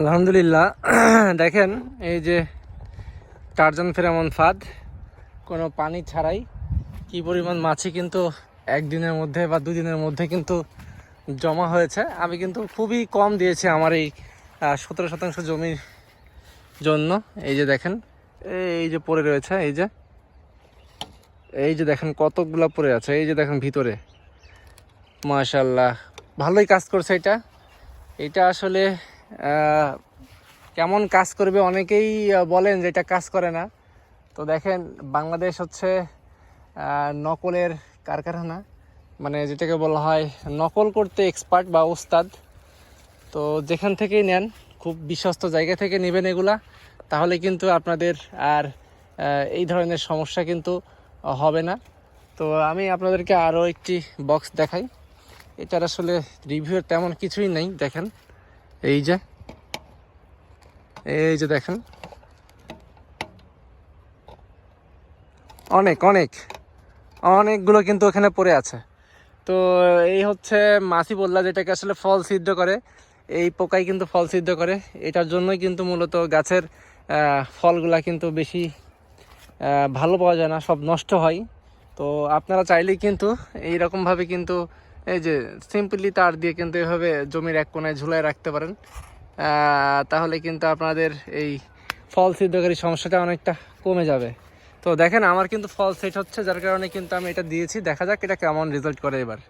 আলহামদুলিল্লাহ। দেখেন, এই যে টারজান ফেরামন ফাঁদ, কোনো পানি ছাড়াই কি পরিমাণ মাছি কিন্তু একদিনের মধ্যে বা দুদিনের মধ্যে কিন্তু জমা হয়েছে। আমি কিন্তু খুবই কম দিয়েছি আমার এই সতেরো শতাংশ জমির জন্য। এই যে দেখেন, এই যে পড়ে রয়েছে, এই যে এই যে দেখেন কতগুলা পড়ে আছে, এই যে দেখেন ভিতরে। মাশাল্লাহ ভালোই কাজ করছে এটা। এটা আসলে কেমন কাজ করবে অনেকেই বলেন যে এটা কাজ করে না। তো দেখেন, বাংলাদেশ হচ্ছে নকলের কারখানা। মানে যেটাকে বলা হয় নকল করতে এক্সপার্ট বা ওস্তাদ। তো যেখান থেকেই নেন, খুব বিশ্বস্ত জায়গা থেকে নেবেন এগুলা, তাহলে কিন্তু আপনাদের আর এই ধরনের সমস্যা কিন্তু হবে না। তো আমি আপনাদেরকে আরও একটি বক্স দেখাই। এটার আসলে রিভিউ তেমন কিছুই নেই, দেখেন। এই যে এই যে দেখেন। অনেক অনেক, অনেকগুলো কিন্তু ওখানে পড়ে আছে। তো এই হচ্ছে মাছি বললা যেটাকে আসলে ফল সিদ্ধ করে। এই পোকাই কিন্তু ফল সিদ্ধ করে। এটার জন্যই কিন্তু মূলত গাছের ফলগুলা কিন্তু বেশি ভালো পাওয়া যায় না, সব নষ্ট হয়। তো আপনারা চাইলেই কিন্তু এই এইরকমভাবে কিন্তু এই যে সিম্পলি তার দিয়ে কিন্তু এভাবে জমির এক কোনায় ঝুলায় রাখতে পারেন। তাহলে কিন্তু আপনাদের এই ফল সিদ্ধকারী সমস্যাটা অনেকটা কমে যাবে। তো দেখেন, আমার কিন্তু ফল সেট হচ্ছে, যার কারণে কিন্তু আমি এটা দিয়েছি। দেখা যাক এটা কেমন রেজাল্ট করে এবার।